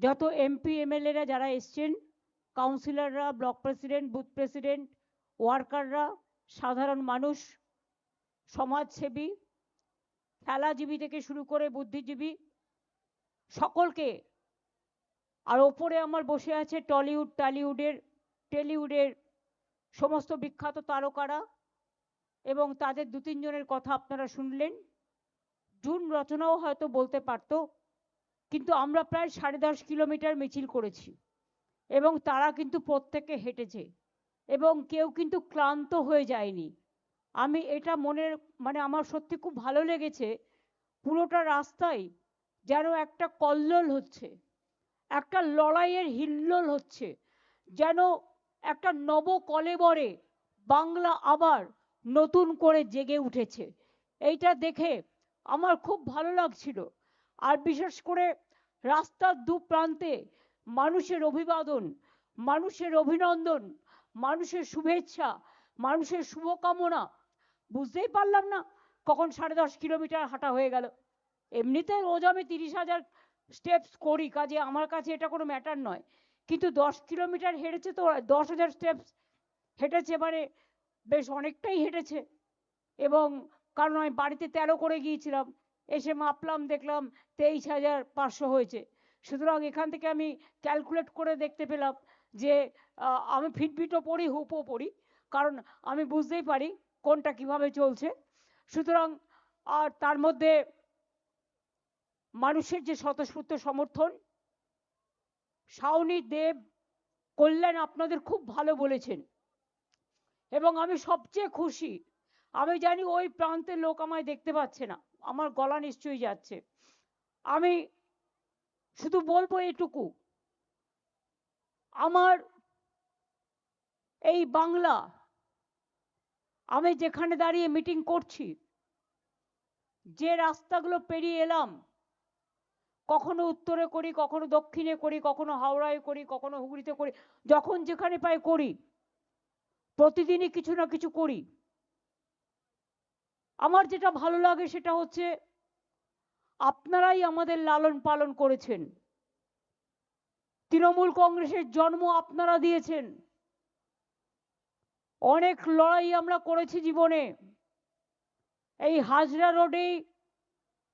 যত এমপি এমএলএরা যারা এসছেন কাউন্সিলররা ব্লক প্রেসিডেন্ট বুথ প্রেসিডেন্ট ওয়ার্কাররা সাধারণ মানুষ, সমাজসেবী, খেলাজীবী থেকে শুরু করে বুদ্ধিজীবী, সকলকে, আর ওপরে আমার বসে আছে টলিউড, টালিউডের, টেলিউডের সমস্ত বিখ্যাত তারকারা এবং তাদের দু তিনজনের কথা আপনারা শুনলেন। জুন রচনাও হয়তো বলতে পারতো। কিন্তু আমরা প্রায় সাড়ে দশ কিলোমিটার মিছিল করেছি। এবং তারা কিন্তু প্রত্যেকে হেঁটেছে। এবং কেউ কিন্তু ক্লান্ত হয়ে যায়নি। আমি এটা মনের মানে আমার সত্যি খুব ভালো লেগেছে, পুরোটা রাস্তায় যেন একটা কল্লোল হচ্ছে, একটা লড়াইয়ের হিল্লোল হচ্ছে, যেন একটা নব কলেবরে বাংলা আবার নতুন করে জেগে উঠেছে। এইটা দেখে আমার খুব ভালো লাগছিল। আর বিশেষ করে রাস্তার দু প্রান্তে মানুষের অভিবাদন, মানুষের অভিনন্দন, মানুষের শুভেচ্ছা, মানুষের শুভকামনা। বুঝতেই পারলাম না কখন সাড়ে দশ কিলোমিটার হাঁটা হয়ে গেল। এমনিতে রোজ আমি তিরিশ হাজার স্টেপস করি, কাজে আমার কাছে এটা কোনো ম্যাটার নয়। কিন্তু দশ কিলোমিটার হেঁটেছে তো, দশ হাজার স্টেপস হেঁটেছে মানে বেশ অনেকটাই হেঁটেছে। এবং কারণ আমি বাড়িতে তেরো করে গিয়েছিলাম। এসে মাপলাম, দেখলাম তেইশ হাজার পাঁচশো হয়েছে। সুতরাং এখান থেকে আমি ক্যালকুলেট করে দেখতে পেলাম যে আমি ফিটফিটও পড়ি, হুপও পড়ি, কারণ আমি বুঝতেই পারি কোনটা কীভাবে চলছে। সুতরাং, আর তার মধ্যে মানুষের যে স্বতঃস্ফূর্ত সমর্থন শাওনি দেব কল্যাণ আপনাদের খুব ভালো বলেছেন। এবং আমি সবচেয়ে খুশি আমি জানি ওই প্রান্তের লোক আমায় দেখতে পাচ্ছে না। আমার গলা নিশ্চয়ই যাচ্ছে। আমি শুধু বলব এটুকু। আমার এই বাংলা, আমি যেখানে দাঁড়িয়ে মিটিং করছি, যে রাস্তাগুলো পেরিয়ে এলাম, কখনো উত্তরে করি, কখনো দক্ষিণে করি, কখনো হাওড়ায় করি, কখনো হুগলিতে করি, যখন যেখানে পাই করি, প্রতিদিনই কিছু না কিছু করি। আমার যেটা ভালো লাগে সেটা হচ্ছে আপনারাই আমাদের লালন পালন করেছেন। তৃণমূল কংগ্রেসের জন্ম আপনারা দিয়েছেন। অনেক লড়াই আমরা করেছি জীবনে। এই হাজরা রোডেই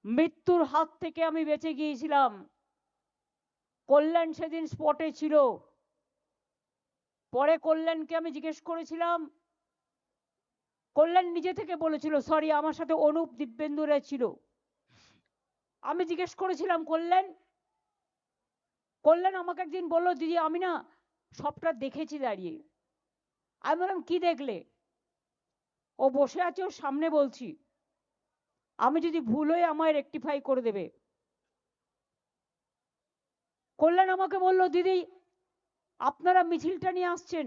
মৃত্যুর হাত থেকে আমি বেঁচে গিয়েছিলাম। কল্যাণ সেদিন স্পটে ছিল। পরে কল্যাণকে আমি জিজ্ঞেস করেছিলাম কল্যাণ নিজে থেকে বলেছিল, সরি, আমার সাথে অনুপ দিব্যেন্দুরা ছিল। আমি জিজ্ঞেস করেছিলাম, কল্যাণ কল্যাণ আমাকে একদিন বলল, দিদি, আমি না সবটা দেখেছি দাঁড়িয়ে। আমি বললাম, কি দেখলে? ও বসে আছে, ওর সামনে বলছি। আমি যদি ভুল হয়ে আমায় রেকটিফাই করে দেবে। কল্যাণ আমাকে বলল, দিদি, আপনারা মিছিলটা নিয়ে আসছেন।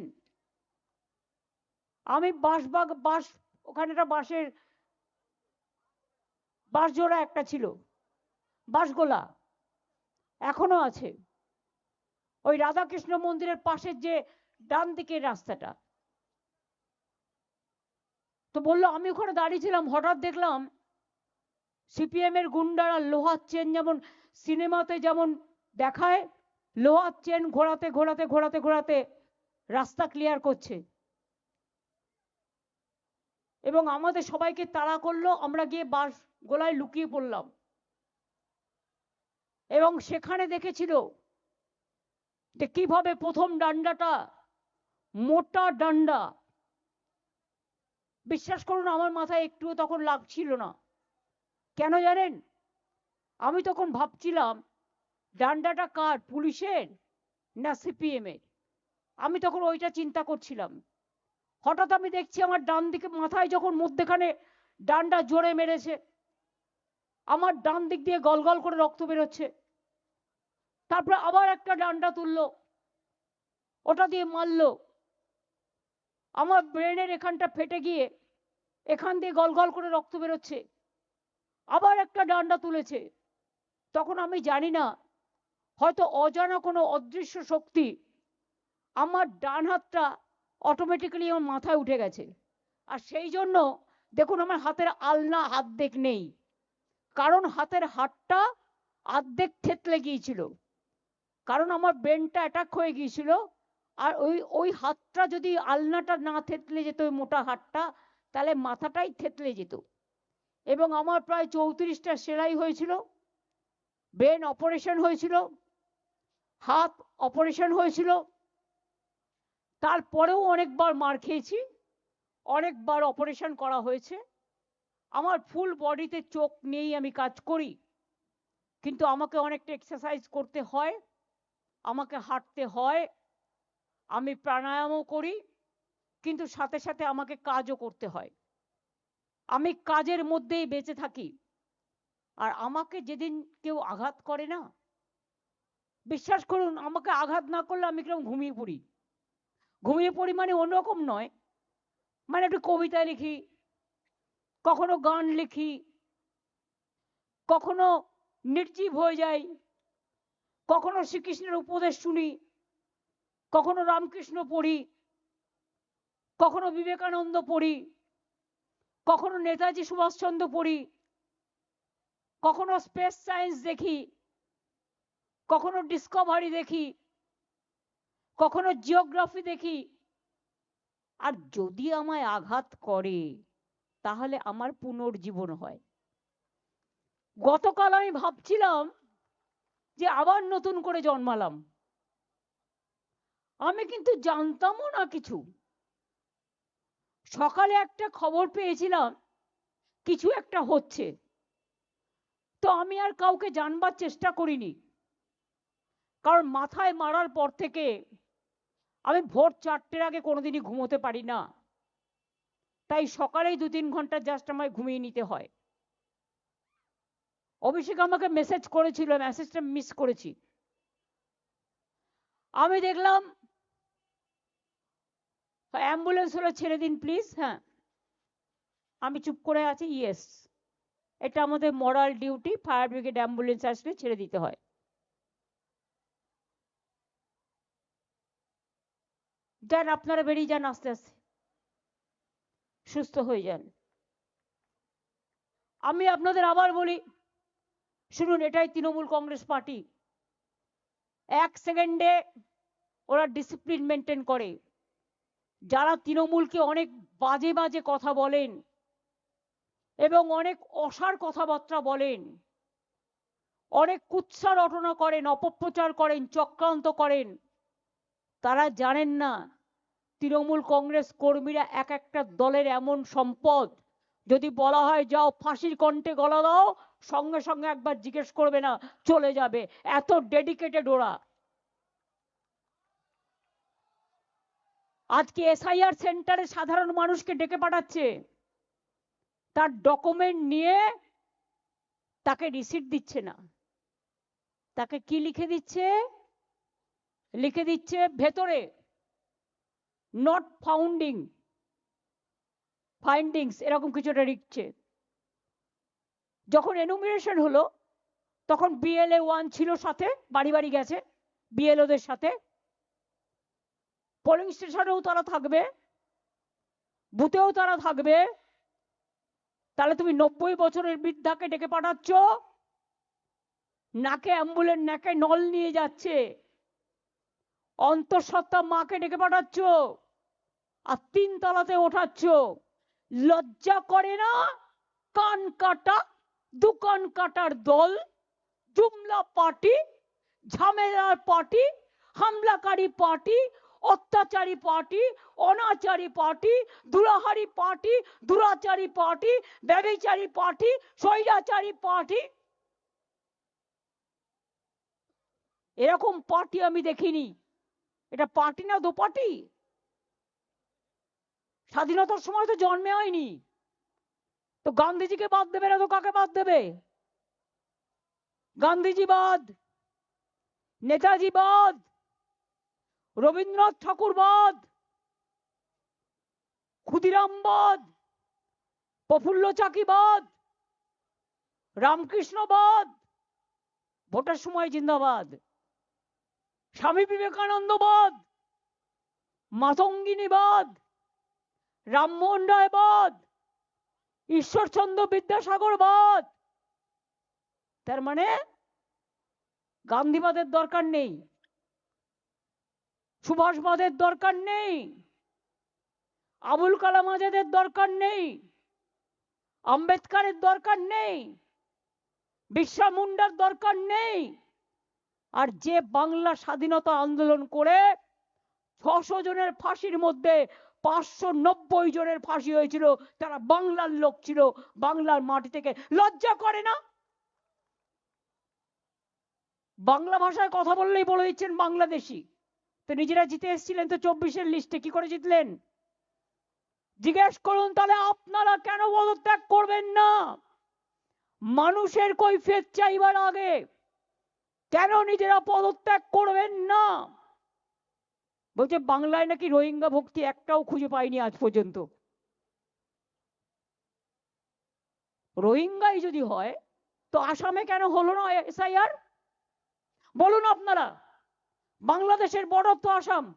আমি বাঁশবাগ বাঁশ ওখানে একটা বাঁশের বাঁশজোড়া একটা ছিল, বাঁশগোলা, এখনও আছে। ওই রাধাকৃষ্ণ মন্দিরের পাশের যে ডান দিকের রাস্তাটা। তো বলল, আমি ওখানে দাঁড়িয়েছিলাম হঠাৎ দেখলাম সিপিএম এর গুন্ডারা লোহার চেন যেমন সিনেমাতে যেমন দেখায় লোহার চেন ঘোরাতে ঘোরাতে ঘোরাতে ঘোরাতে রাস্তা ক্লিয়ার করছে। এবং আমাদের সবাইকে তাড়া করল, আমরা গিয়ে বাস গোলায় লুকিয়ে পড়লাম। এবং সেখানে দেখেছিল যে কীভাবে প্রথম ডান্ডাটা মোটা ডান্ডা। বিশ্বাস করুন, আমার মাথায় একটুও তখন লাগছিল না। কেন জানেন? আমি তখন ভাবছিলাম, ডান্ডাটা কার, পুলিশের না সিপিএম এর আমি তখন ওইটা চিন্তা করছিলাম। হঠাৎ আমি দেখছি আমার ডান দিকে মাথায় যখন মধ্যেখানে ডান্ডা জোরে মেরেছে, আমার ডান দিক দিয়ে গল গল করে রক্ত বেরোচ্ছে। তারপরে আবার একটা ডান্ডা তুললো, ওটা দিয়ে মারলো। আমার ব্রেনের এখানটা ফেটে গিয়ে এখান দিয়ে গল গল করে রক্ত বেরোচ্ছে। আবার একটা ডান্ডা তুলেছে। তখন আমি জানি না, হয়তো অজানা কোনো অদৃশ্য শক্তি আমার ডান হাতটা অটোমেটিক্যালি আমার মাথায় উঠে গেছে। আর সেই জন্য দেখুন আমার হাতের আলনা হাত নেই। কারণ হাতের হাতটা আর্ধেক থেতলে গিয়েছিল। কারণ আমার ব্রেনটা অ্যাটাক হয়ে গিয়েছিল। আর ওই ওই হাতটা যদি আলনাটা না থেতলে যেত, ওই মোটা হাতটা, তাহলে মাথাটাই থেতলে যেত। এবং আমার প্রায় চৌত্রিশটা সেলাই হয়েছিল। ব্রেন অপারেশন হয়েছিল। হাত অপারেশন হয়েছিল। তারপরেও অনেকবার মার খেয়েছি, অনেকবার অপারেশন করা হয়েছে। আমার ফুল বডিতে চোখ নেই আমি কাজ করি, কিন্তু আমাকে অনেকটা এক্সারসাইজ করতে হয়, আমাকে হাঁটতে হয়, আমি প্রাণায়ামও করি, কিন্তু সাথে সাথে আমাকে কাজও করতে হয়। আমি কাজের মধ্যেই বেঁচে থাকি, আর আমাকে যেদিন কেউ আঘাত করে না, বিশ্বাস করুন, আমাকে আঘাত না করলে আমি কীরকম ঘুমিয়ে পড়ি। ঘুমিয়ে পড়ি মানে অন্যরকম নয়। মানে একটু কবিতা লিখি, কখনো গান লিখি, কখনো নির্জীব হয়ে যাই, কখনো শ্রীকৃষ্ণের উপদেশ শুনি, কখনো রামকৃষ্ণ পড়ি, কখনো বিবেকানন্দ পড়ি, কখনো নেতাজি সুভাষচন্দ্র পড়ি, কখনো স্পেস সায়েন্স দেখি, কখনো ডিসকভারি দেখি কখনো জিওগ্রাফি দেখি? আর যদি আমায় আঘাত করে, তাহলে আমার পুনর্জীবন হয়। গতকাল আমি ভাবছিলাম যে আবার নতুন করে জন্মালাম। আমি কিন্তু জানতামও না কিছু। সকালে একটা খবর পেয়েছিলাম, কিছু একটা হচ্ছে। তো আমি আর কাউকে জানবার চেষ্টা করিনি। কারণ মাথায় মারার পর থেকে আমি ভোর চারটের আগে কোনোদিনই ঘুমোতে পারি না। তাই সকালেই দু তিন ঘণ্টা জাস্ট আমায় ঘুমিয়ে নিতে হয়। অভিষেক আমাকে মেসেজ করেছিল মেসেজটা মিস করেছি। আমি দেখলাম অ্যাম্বুলেন্স হলো ছেড়ে দিন প্লিজ হ্যাঁ। আমি চুপ করে আছি ইয়েস এটা আমাদের moral duty fire brigade ambulance আসলে ছেড়ে দিতে হয়। যান আপনারা বেরিয়ে যান আস্তে আস্তে। সুস্থ হয়ে যান। আমি আপনাদের আবার বলি, শুনুন, এটাই তৃণমূল কংগ্রেস পার্টি। এক সেকেন্ডে ওরা ডিসিপ্লিন মেনটেন করে। যারা তৃণমূলকে অনেক বাজে বাজে কথা বলেন এবং অনেক অসার কথাবার্তা বলেন, অনেক কুৎসা রটনা করেন, অপপ্রচার করেন, চক্রান্ত করেন, তারা জানেন না তৃণমূল কংগ্রেস কর্মীরা এক একটা দলের এমন সম্পদ। যদি বলা হয়, যাও ফাঁসির কণ্ঠে গলা দাও, সঙ্গে সঙ্গে একবার জিজ্ঞেস করবে না, চলে যাবে। এত ডেডিকেটেড ওরা। আজকে এসআইআর সেন্টারে সাধারণ মানুষকে ডেকে পাঠাচ্ছে। তার ডকুমেন্ট নিয়ে তাকে রিসিট দিচ্ছে না। তাকে কি লিখে দিচ্ছে? লিখে দিচ্ছে ভেতরে। নট ফাউন্ডিং ফাইন্ডিংস এরকম কিছুটা লিখছে। যখন এনুমিনেশন হলো, তখন বিএলএ ওয়ান ছিল সাথে, বাড়ি বাড়ি গেছে বিএলওদের সাথে। পোলিং স্টেশনেও তারা থাকবে বুথেও তারা থাকবে। তাহলে তুমি নব্বই বছরের বৃদ্ধাকে ডেকে পাঠাচ্ছ, নাকে অ্যাম্বুলেন্স নাকে নল নিয়ে যাচ্ছে। অন্তঃসত্ত্বা মাকে ডেকে পাঠাচ্ছ আর তিন তলাতে ওঠাচ্ছ। লজ্জা করে না? কান কাটা, দোকান কাটার দল, জুমলা পার্টি, ঝামেলার পার্টি, হামলাকারী পার্টি, অত্যাচারী পার্টি, অনাচারী পার্টি দুরাহারি পার্টি দুরাচারী পার্টি ব্যবিচারী পার্টি, স্বৈরাচারী পার্টি। এরকম পার্টি আমি দেখিনি। এটা পার্টি না দো পার্টি স্বাধীনতার সময় তো জন্মে হয়নি। তো গান্ধীজিকে বাদ দেবে না তো কাকে বাদ দেবে? গান্ধীজি বাদ, নেতাজি বাদ, রবীন্দ্রনাথ ঠাকুর বাদ, ক্ষুদিরাম বাদ, প্রফুল্ল চাকি বাদ, রামকৃষ্ণ বাদ, ভোটার সময় জিন্দাবাদ। স্বামী বিবেকানন্দ বাদ মাতঙ্গিনী বাদ রামমোহন রায় বাদ ঈশ্বরচন্দ্র বিদ্যাসাগর বাদ তার মানে গান্ধীবাদের দরকার নেই, সুভাষবাদের দরকার নেই, আবুল কালাম আজাদের দরকার নেই, আম্বেদকারের দরকার নেই বিরসা মুন্ডার দরকার নেই। আর যে বাংলা স্বাধীনতা আন্দোলন করে ছশো জনের ফাঁসির মধ্যে পাঁচশো নব্বই জনের ফাঁসি হয়েছিল, তারা বাংলার লোক ছিল, বাংলার মাটি থেকে লজ্জা করে না? বাংলা ভাষায় কথা বললেই বলে দিচ্ছেন বাংলাদেশি। তো নিজেরা জিতে এসেছিলেন তো চব্বিশের লিস্টে, কি করে জিতলেন? জিজ্ঞেস করুন তাহলে আপনারা কেন পদত্যাগ করবেন না? মানুষের কৈফিয়ত চাইবার আগে কেন নিজেরা পদত্যাগ করবেন না? বলছে, বাংলায় নাকি রোহিঙ্গা ভক্তি একটাও খুঁজে পাইনি আজ পর্যন্ত। রোহিঙ্গাই যদি হয়, তো আসামে কেন হলো না এসআইআর? বলুন আপনারা, বাংলাদেশের বর্ডার তো আসাম।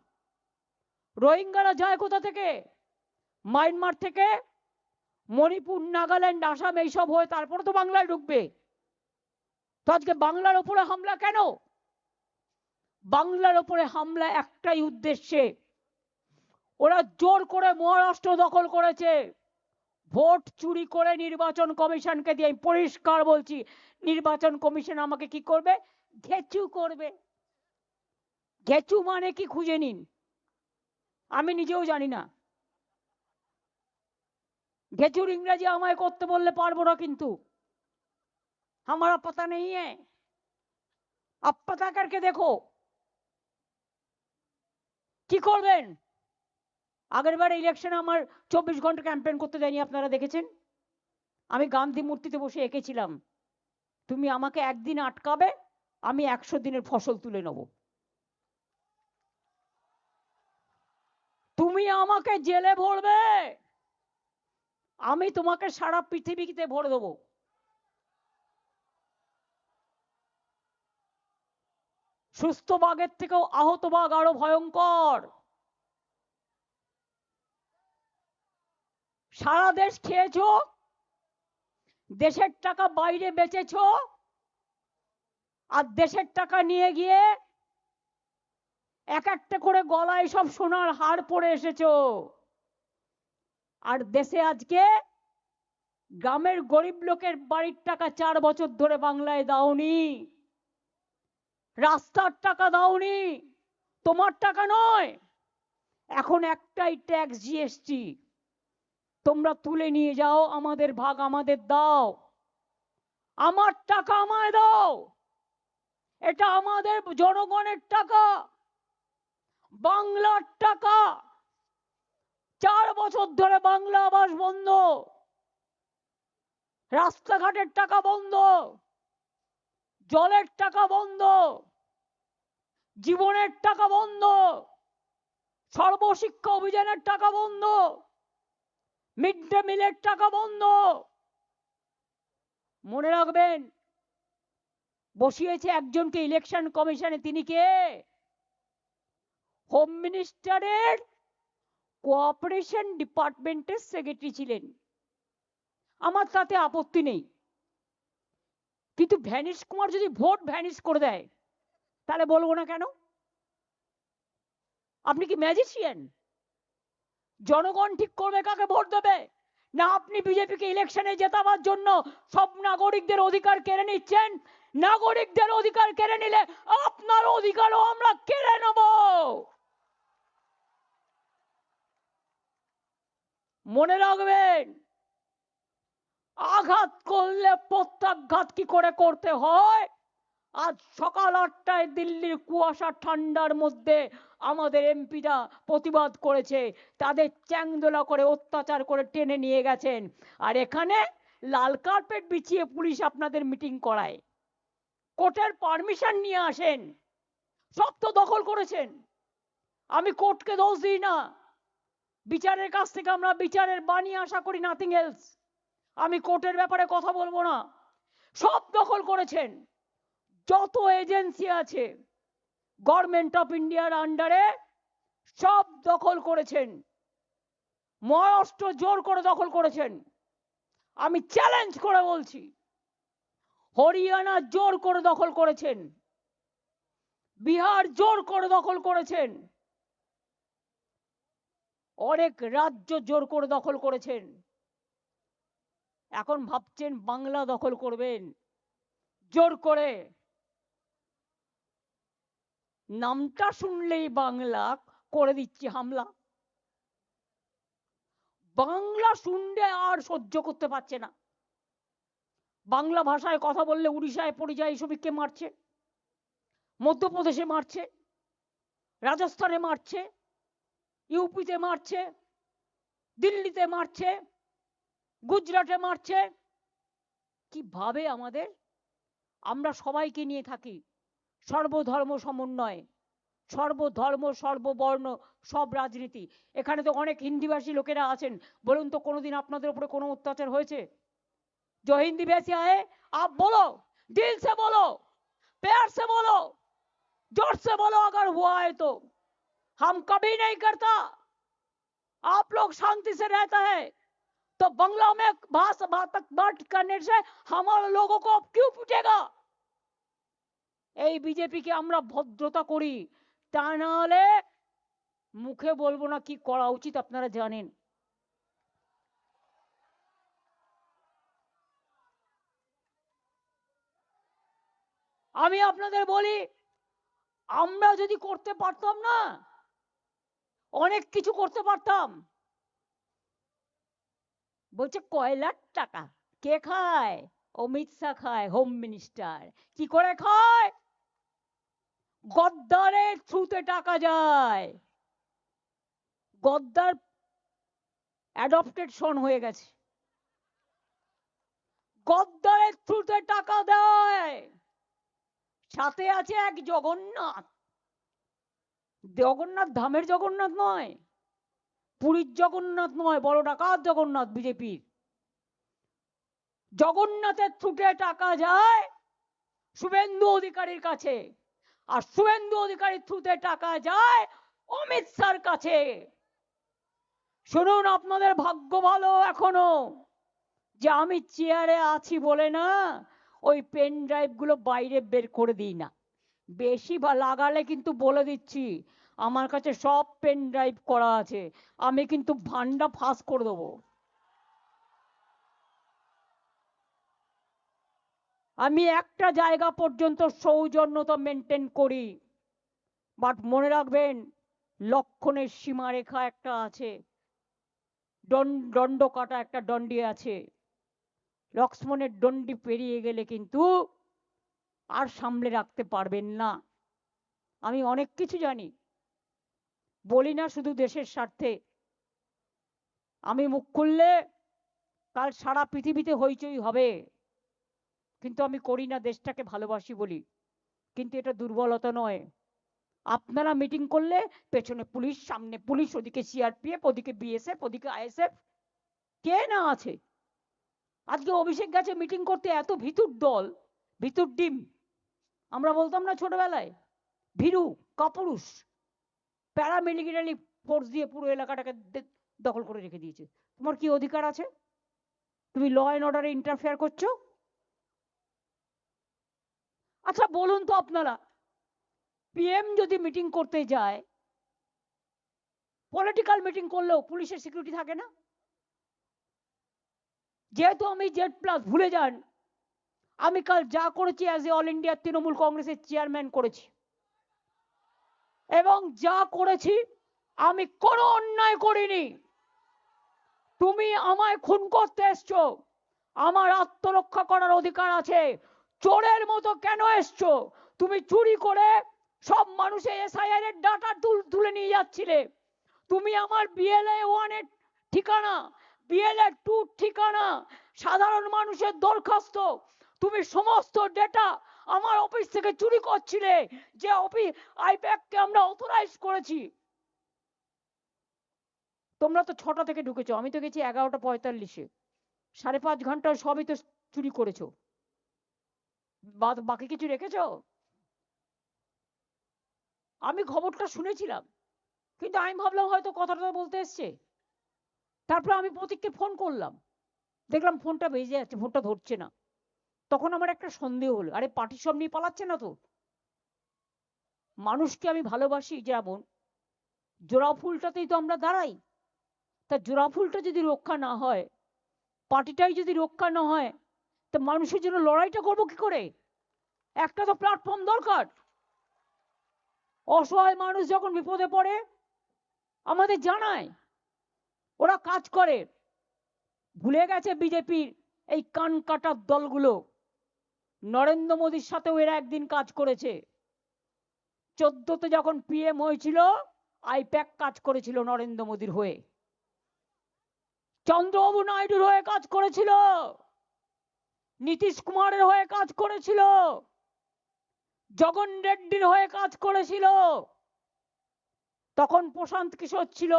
রোহিঙ্গারা যায় কোথা থেকে? মায়ানমার থেকে? মণিপুর, নাগাল্যান্ড, আসাম, এইসব হয়ে তারপরে তো বাংলায় ঢুকবে। তো আজকে বাংলার উপরে হামলা কেন? বাংলার উপরে হামলা একটাই উদ্দেশ্যে। ওরা জোর করে মহারাষ্ট্র দখল করেছে। ভোট চুরি করে নির্বাচন কমিশনকে দিয়ে পরিষ্কার বলছি, নির্বাচন কমিশন আমাকে কি করবে? ঘেচু করবে। ঘেচু মানে কি খুঁজে নিন। আমি নিজেও জানি না। ঘেচুর ইংরেজি আমায় করতে বললে পারব না কিন্তু। हमारा पता नहीं है आप पता करके देखो কি করবেন আগের বার ইলেকশনে আমার চব্বিশ ঘন্টা ক্যাম্পেইন করতে দেয়নি আপনারা দেখেছেন আমি গান্ধী মূর্তিতে বসে এঁকেছিলাম তুমি আমাকে একদিন আটকাবে আমি একশো দিনের ফসল তুলে নেব তুমি আমাকে জেলে ভরবে আমি তোমাকে সারা পৃথিবীতে ভরে দেবো সুস্থ বাঘের থেকেও আহত বাঘ আরও ভয়ঙ্কর। সারা দেশ খেয়েছ? দেশের টাকা বাইরে বেচেছ? আর দেশের টাকা নিয়ে গিয়ে এক একটা করে গলায় সব সোনার হার পরে এসেছ। আর দেশে আজকে গ্রামের গরিব লোকের বাড়ির টাকা চার বছর ধরে বাংলায় দাওনি। রাস্তার টাকা দাওনি, তোমার টাকা নয়। এখন একটাই ট্যাক্স জিএসটি তোমরা তুলে নিয়ে যাও, আমাদের ভাগ আমাদের দাও। আমার টাকা আমায় দাও। এটা আমাদের জনগণের টাকা, বাংলার টাকা। চার বছর ধরে বাংলা আবাস বন্ধ, রাস্তাঘাটের টাকা বন্ধ। জলের টাকা বন্ধ, জীবনের টাকা বন্ধ, সর্বশিক্ষা অভিযানের টাকা বন্ধ, মিড ডে মিলের টাকা বন্ধ। মনে রাখবেন, বসিয়েছে একজনকে ইলেকশন কমিশনে তিনি কে? হোম মিনিস্টারের কোঅপারেশন ডিপার্টমেন্টের সেক্রেটারি ছিলেন। আমার তাতে আপত্তি নেই। কিন্তু ভ্যানিশ কুমার যদি ভোট ভ্যানিশ করে দেয়, তাহলে বলব না কেন? আপনি কি ম্যাজিশিয়ান জনগণ ঠিক করবে কাকে ভোট দেবে? না আপনি বিজেপিকে ইলেকশনে জেতাবার জন্য সব নাগরিকদের অধিকার কেড়ে নিচ্ছেন? নাগরিকদের অধিকার কেড়ে নিলে আপনার অধিকারও আমরা কেড়ে নেব। মনে রাখবেন আঘাত করলে প্রত্যাঘাত কি করে করতে হয়? আজ সকাল আটটায় দিল্লির কুয়াশা ঠান্ডার মধ্যে আমাদের এমপিরা প্রতিবাদ করেছে। তাদের চ্যাংদোলা করে অত্যাচার করে টেনে নিয়ে গেছেন। আর এখানে লাল কার্পেট বিছিয়ে পুলিশ আপনাদের মিটিং করায়। কোর্টের পারমিশন নিয়ে আসেন। সব তো দখল করেছেন। আমি কোর্টকে দোষ দিই না। বিচারের কাছ থেকে আমরা বিচারের বাণী আশা করি নাথিং এলস আমি কোর্টের ব্যাপারে কথা বলব না। সব দখল করেছেন। যত এজেন্সি আছে গভর্নমেন্ট অফ ইন্ডিয়ার আন্ডারে সব দখল করেছেন। মহারাষ্ট্র জোর করে দখল করেছেন। আমি চ্যালেঞ্জ করে বলছি, হরিয়ানা জোর করে দখল করেছেন। বিহার জোর করে দখল করেছেন। অনেক রাজ্য জোর করে দখল করেছেন। এখন ভাবছেন বাংলা দখল করবেন। জোর করে। নামটা শুনলেই বাংলা করে দিচ্ছি হামলা। বাংলা শুনলে আর সহ্য করতে পারছে না। বাংলা ভাষায় কথা বললে উড়িষ্যায় পরিযায়ী শ্রমিককে মারছে, মধ্যপ্রদেশে মারছে, রাজস্থানে মারছে, ইউপিতে মারছে, দিল্লিতে মারছে গুজরাটে মারছে কিভাবে আমাদের আমরা সবাইকে নিয়ে থাকি সর্বধর্ম সমন্বয় সর্বধর্ম সর্ববর্ণ সব রাজনীতি এখানে তো অনেক হিন্দিভাষী লোকেরা আছেন বলুন তো কোনোদিন আপনাদের উপরে কোনো অত্যাচার হয়েছে जो हिंदी वैसे आए आप बोलो दिल से बोलो प्यार से बोलो जोर से बोलो अगर हुआ है तो हम कभी नहीं करता आप लोग शांति से रहता है तो बंगला में भाषा बात बात करने से हमारे लोगों को अब क्यों पूछेगा এই বিজেপিকে আমরা ভদ্রতা করি তা নাহলে মুখে বলবো না কি করা উচিত আপনারা জানেন আমি আপনাদের বলি আমরা যদি করতে পারতাম না অনেক কিছু করতে পারতাম বলছে, কয়লার টাকা? কে খায়? অমিত শাহ খায় হোম মিনিস্টার কি করে খায়? গদ্দারের থ্রুতে টাকা যায়। গদ্দার অ্যাডপ্টেড সন হয়ে গেছে। গদ্দারের থ্রুতে টাকা দেয়। সাথে আছে এক জগন্নাথ। জগন্নাথ ধামের জগন্নাথ নয়। পুরীর জগন্নাথ নয় বড় ডাকাত জগন্নাথ বিজেপির। জগন্নাথের থ্রুটে টাকা যায় শুভেন্দু অধিকারীর কাছে, আর শুভেন্দু অধিকারীর থ্রুতে টাকা যায় অমিত শাহর কাছে। শুনুন, আপনাদের ভাগ্য ভালো এখনও, যে আমি চেয়ারে আছি বলে না, ওই পেন ড্রাইভগুলো বাইরে বের করে দিই না। বেশি লাগালে কিন্তু বলে দিচ্ছি আমার কাছে সব পেন ড্রাইভ করা আছে। আমি কিন্তু ভান্ডা ফাঁস করে দেবো। আমি একটা জায়গা পর্যন্ত সৌজন্যতা মেনটেন করি। বাট মনে রাখবেন, লক্ষণের সীমারেখা একটা আছে। দণ্ড কাটা একটা দণ্ডি আছে। লক্ষ্মণের দণ্ডি পেরিয়ে গেলে কিন্তু আর সামলে রাখতে পারবেন না। আমি অনেক কিছু জানি। বলি না শুধু দেশের স্বার্থে। আমি মুখ খুললে কাল সারা পৃথিবীতে হইচই হবে। কিন্তু আমি করি না, দেশটাকে ভালোবাসি বলি। কিন্তু এটা দুর্বলতা নয়। আপনারা মিটিং করলে পেছনে পুলিশ, সামনে পুলিশ, ওদিকে সিআরপিএফ, ওদিকে বিএসএফ, ওদিকে আইএসএফ, কে না আছে? আজকে অভিষেক গেছে মিটিং করতে এত ভিতুর দল, ভিতুর ডিম, আমরা বলতাম না ছোটবেলায়? ভীরু, কাপুরুষ প্যারামিলিটারি ফোর্স দিয়ে পুরো এলাকাটাকে দখল করে রেখে দিয়েছে। তোমার কি অধিকার আছে? তুমি ল অ্যান্ড অর্ডারে ইন্টারফেয়ার করছ? আচ্ছা বলুন তো আপনারা পিএম যদি মিটিং করতে যায় পলিটিক্যাল মিটিং করলেও পুলিশের সিকিউরিটি থাকে না? যেহেতু আমি জেড প্লাস ভুলে যান, আমি কাল যা করেছি as a all India Trinamool কংগ্রেসের চেয়ারম্যান করেছি। এবং যা করেছি, আমি কোনো অন্যায় করিনি। তুমি আমায় খুন করতে এসছো। আমার আত্মরক্ষা করার অধিকার আছে। চোরের মতো কেন এসছো? তুমি চুরি করে সব মানুষের এসআইআর এর ডাটা তুলে নিয়ে যাচ্ছিলে। তুমি আমার বিএলএ ওয়ানের ঠিকানা বিএলএ টু ঠিকানা, সাধারণ মানুষের দরখাস্ত তুমি সমস্ত ডেটা আমার অফিস থেকে চুরি করছিলে, যে অফিস আইপ্যাককে আমরা অথরাইজ করেছি। তোমরা তো ছটা থেকে ঢুকেছো, আমি তো গেছি এগারোটা পঁয়তাল্লিশে। সাড়ে পাঁচ ঘণ্টা সবই তো চুরি করেছ। বাকি কিছু রেখেছো? আমি খবরটা শুনেছিলাম, কিন্তু আমি ভাবলাম হয়তো কথাটা বলতে এসছে। তারপর আমি প্রতীককে ফোন করলাম। দেখলাম ফোনটা বেজে যাচ্ছে ফোনটা ধরছে না। তখন আমার একটা সন্দেহ হলো, আরে পার্টি সব নিয়ে পালাচ্ছে না তো। মানুষকে আমি ভালোবাসি যেমন, জোড়া ফুলটাতেই তো আমরা দাঁড়াই। তা জোড়া ফুলটা যদি রক্ষা না হয়, পার্টিটাই যদি রক্ষা না হয়, তা মানুষের জন্য লড়াইটা করব কি করে? একটা তো প্ল্যাটফর্ম দরকার। অসহায় মানুষ যখন বিপদে পড়ে, আমাদের জানায়, ওরা কাজ করে। ভুলে গেছে বিজেপির এই কান কাটার দলগুলো। নরেন্দ্র মোদীর সাথেও এরা একদিন কাজ করেছে। চোদ্দতে যখন পিএম হয়েছিল আইপ্যাক কাজ করেছিল নরেন্দ্র মোদীর হয়ে। চন্দ্রবাবু নাইডুর হয়ে কাজ করেছিল। নীতিশ কুমারের হয়ে কাজ করেছিল। জগন রেড্ডির হয়ে কাজ করেছিল। তখন প্রশান্ত কিশোর ছিল।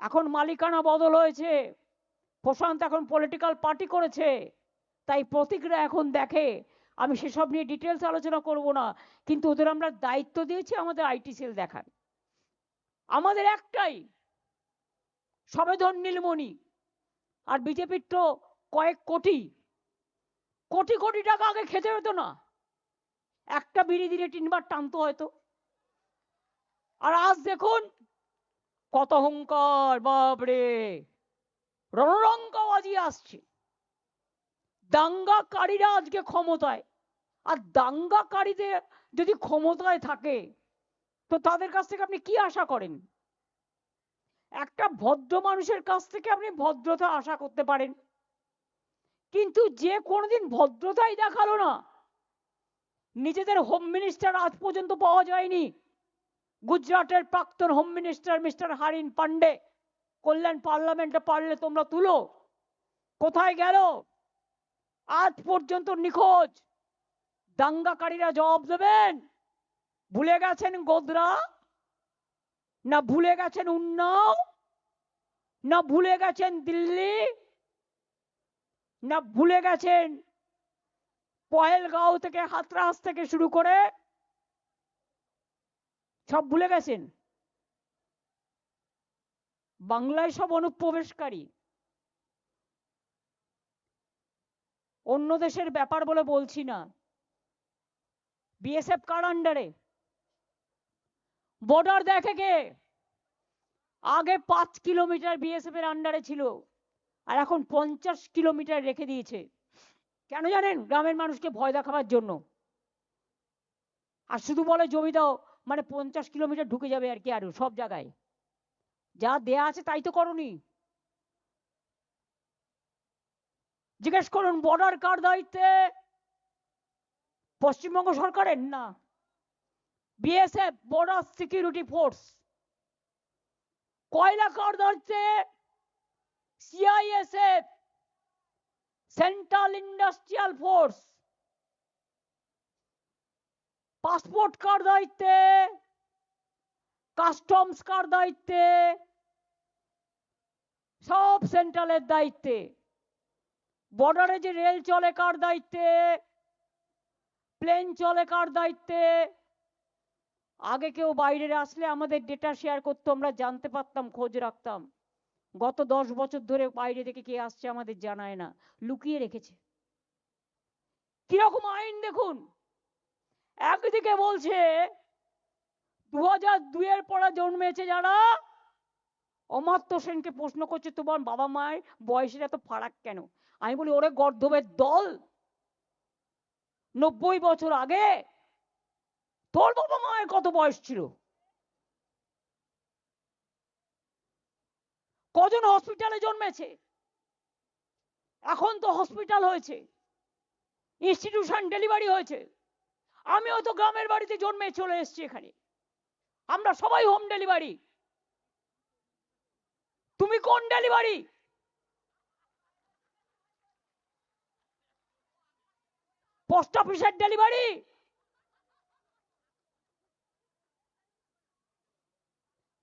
এখন মালিকানা বদল হয়েছে। প্রশান্ত এখন পলিটিক্যাল পার্টি করেছে। তাই প্রতীকরা এখন দেখে। আমি সেসব নিয়ে ডিটেলস আলোচনা করব না, কিন্তু ওদের আমরা দায়িত্ব দিয়েছি আমাদের আইটি সেল দেখার। আমাদের একটাই সবেধন নীলমণি। আর বিজেপির তো কয়েক কোটি। কোটি কোটি টাকা আগে খেতে হতো না। একটা বিড়ি দিনে তিনবার টানতো হয়তো। আর আজ দেখুন, কত অহংকার, বাপরে। রণরঙ্গবাজি আসছে। দাঙ্গাকারীরা আজকে ক্ষমতায়। আর দাঙ্গাকারীদের যদি ক্ষমতায় থাকে, তো তাদের কাছ থেকে আপনি কি আশা করেন? একটা ভদ্র মানুষের কাছ থেকে আপনি ভদ্রতা আশা করতে পারেন। কিন্তু যে কোনোদিন ভদ্রতাই দেখাল না, নিজেদের হোম মিনিস্টার আজ পর্যন্ত পাওয়া যায়নি। গুজরাটের প্রাক্তন home minister mister Haren Pandya, Kalyan পার্লামেন্টে পারলে তোমরা তুলো। কোথায় গেল? আজ পর্যন্ত নিখোঁজ। দাঙ্গাকারীরা জবাব দেবেন, ভুলে গেছেন গোদরা? না ভুলে গেছেন উন্নাও? না ভুলে গেছেন দিল্লি? না ভুলে গেছেন পয়েলগাঁও থেকে হাতরাস থেকে শুরু করে সব ভুলে গেছেন? বাংলায় সব অনুপ্রবেশকারী। অন্য দেশের ব্যাপার বলে বলছি না। বিএসএফ কার আন্ডারে বর্ডার দেখে কে? আগে পাঁচ কিলোমিটার বিএসএফ এর আন্ডারে ছিল, আর এখন পঞ্চাশ কিলোমিটার রেখে দিয়েছে। কেন জানেন? গ্রামের মানুষকে ভয় দেখাবার জন্য। আর শুধু বলে জমি দাও মানে পঞ্চাশ কিলোমিটার ঢুকে যাবে আর কি আরও সব জায়গায়। যা দেয়া আছে তাই তো করনি। জিজ্ঞেস করুন বর্ডার কার দায়িত্বে? পশ্চিমবঙ্গ সরকারের না? বিএসএফ বর্ডার সিকিউরিটি ফোর্স কয়লা কার দায়িত্বে? CISF central industrial force passport কার দায়িত্বে? কাস্টমস কার দায়িত্বে? সব সেন্ট্রালের দায়িত্বে। বর্ডারে যে রেল চলে কার দায়িত্বে? প্লেন চলে কার দায়িত্বে? আগে কেউ বাইরে আসলে আমাদের ডেটা শেয়ার করতো, আমরা জানতে পারতাম, খোঁজ রাখতাম। গত দশ বছর ধরে বাইরে থেকে কে আসছে আমাদের জানায় না, লুকিয়ে রেখেছে। কীরকম আইন দেখুন? একদিকে বলছে দু হাজার দুইয়ের পরে জন্মেছে যারা, অমাত্য সেনকে প্রশ্ন করছে, তোমার বাবা মায়ের বয়সের এত ফারাক কেন? আমি বলি, ওরে গর্ধবের দল, নব্বই বছর আগে তোর বাবা মায়ের কত বয়স ছিল? কজন হসপিটালে জন্মেছে? এখন তো হসপিটাল হয়েছে ইনস্টিটিউশন ডেলিভারি হয়েছে। আমিও তো গ্রামের বাড়িতে জন্মে চলে এসেছি এখানে। আমরা সবাই হোম ডেলিভারি তুমি কোন ডেলিভারি পোস্ট অফিসের ডেলিভারি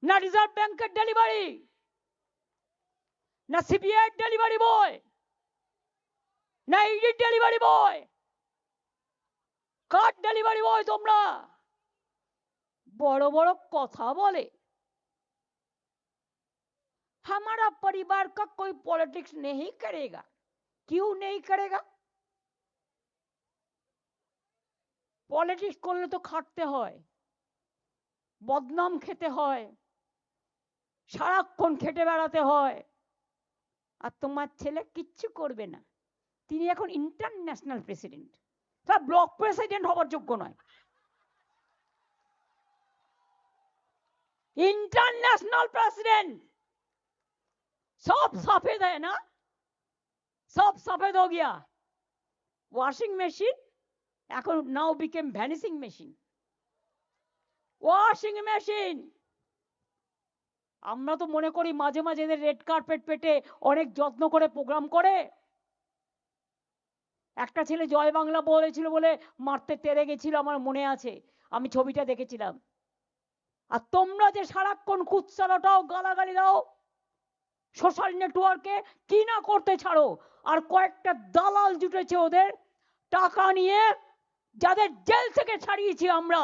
না রিজার্ভ ব্যাংকের ডেলিভারি না সিবিআই ডেলিভারি বয় না ED delivery boy car delivery boy তোমরা বড় বড় কথা বলে हमारा परिवार का कोई पॉलिटिक्स नहीं करेगा क्यों नहीं करेगा পলিটিক্স করলে তো খাটতে হয় বদনাম খেতে হয় সারাক্ষণ খেটে বেড়াতে হয় আর তোমার ছেলে কিচ্ছু করবে না তিনি এখন ইন্টারন্যাশনাল প্রেসিডেন্ট তা ব্লক প্রেসিডেন্ট হবার যোগ্য নয় इंटरनेशनल प्रेसिडेंट सब सफेद है ना सब सफेद हो गया वॉशिंग मशीन এখন now became vanishing machine washing machine আমরা তো মনে করি মাঝে মাঝে এদের রেড কার্পেট পেটে অনেক যত্ন করে প্রোগ্রাম করে। একটা ছেলে জয় বাংলা বলেছিল বলে মারতে তেরে গেছিল আমার মনে আছে। আমি ছবিটা দেখেছিলাম। আর তোমরা যে সারাক্ষণ কুৎসারটাও গালাগালি দাও সোশ্যাল নেটওয়ার্কে কি না করতে ছাড়ো, আর কয়েকটা দালাল জুটেছে ওদের, টাকা নিয়ে যাদের জেল থেকে ছাড়িয়েছি আমরা,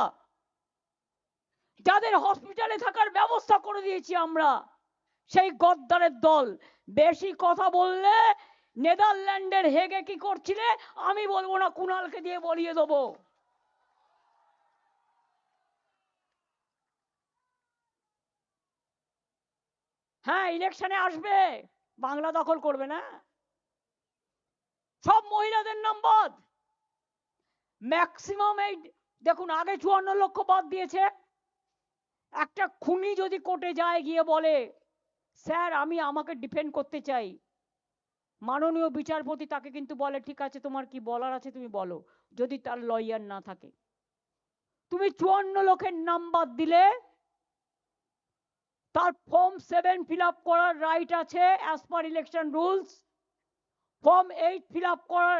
যাদের হসপিটালে থাকার ব্যবস্থা করে দিয়েছি আমরা, সেই গদ্দারের দল। বেশি কথা বললে নেদারল্যান্ডের হেগে কি করছিলে, আমি বলব না, কুণালকে দিয়ে বলিয়ে দেবো। হ্যাঁ ইলেকশনে আসবে। বাংলা দখল করবে না। সব মহিলাদের নাম বাদ। ম্যাক্সিমাম এই দেখুন, আগে চুয়ান্ন লক্ষ বাদ দিয়েছে। একটা খুনি যদি কোর্টে যায়, গিয়ে বলে, স্যার, আমি আমাকে ডিফেন্ড করতে চাই। মাননীয় বিচারপতি তাকে কিন্তু বলে, ঠিক আছে, তোমার কি বলার আছে তুমি বলো, যদি তার লয়ার না থাকে। তুমি চুয়ান্ন লক্ষের নাম বাদ দিলে, তার ফর্ম সেভেন ফিল আপ করার রাইট আছে as per election rules form eight fill up করার